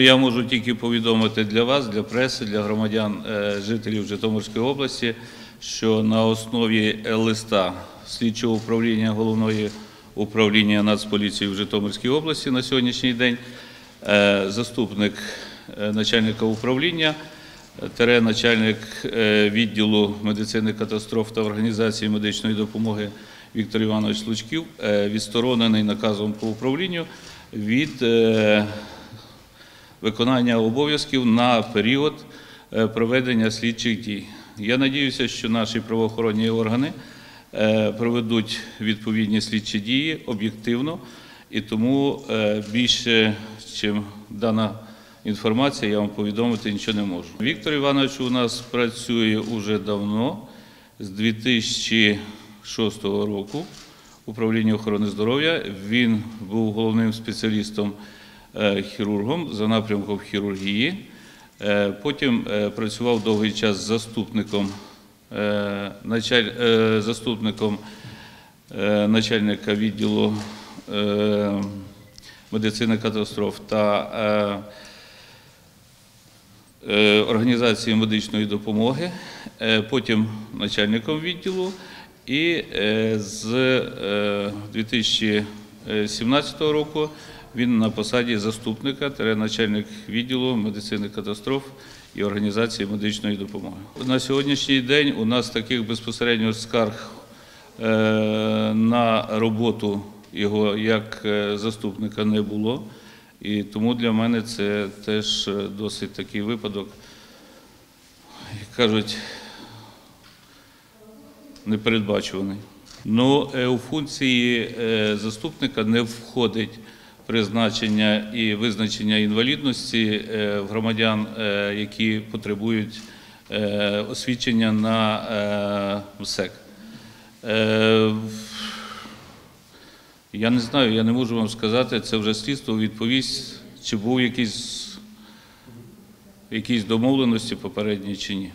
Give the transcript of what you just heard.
Я можу тільки повідомити для вас, для преси, для громадян, е, жителів Житомирської області, що на основі листа слідчого управління головної управління Нацполіції в Житомирській області на сьогоднішній день е, заступник е, начальника управління, тере начальник відділу медицини катастроф та організації медичної допомоги Віктор Іванович Лучків відсторонений наказом по управлінню від виконання обов'язків на період е, проведення слідчих дій. Я надіюся, що наші правоохоронні органи е, проведуть відповідні слідчі дії об'єктивно, і тому е, більше, ніж дана інформація, я вам повідомити нічого не можу. Віктор Іванович у нас працює уже давно, з 2006 року управління охорони здоров'я. Він був головним спеціалістом хірургом за напрямком хірургії. Е, Потім е, працював довгий час заступником, е, е, заступником е, начальника відділу е, медицини катастроф та е, е, організації медичної допомоги, е, потім начальником відділу. І е, з е, 2017 року він на посаді заступника, начальник відділу медицини катастроф і організації медичної допомоги. На сьогоднішній день у нас таких безпосередньо скарг е, на роботу його як е, заступника не було. І тому для мене це теж е, досить такий випадок, як кажуть, непередбачуваний. Ну, у функції заступника не входить призначення і визначення інвалідності е, громадян, е, які потребують е, освідчення на МСЕК. Я не знаю, я не можу вам сказати, це вже слідство відповість, чи був якийсь, якісь домовленості попередні чи ні.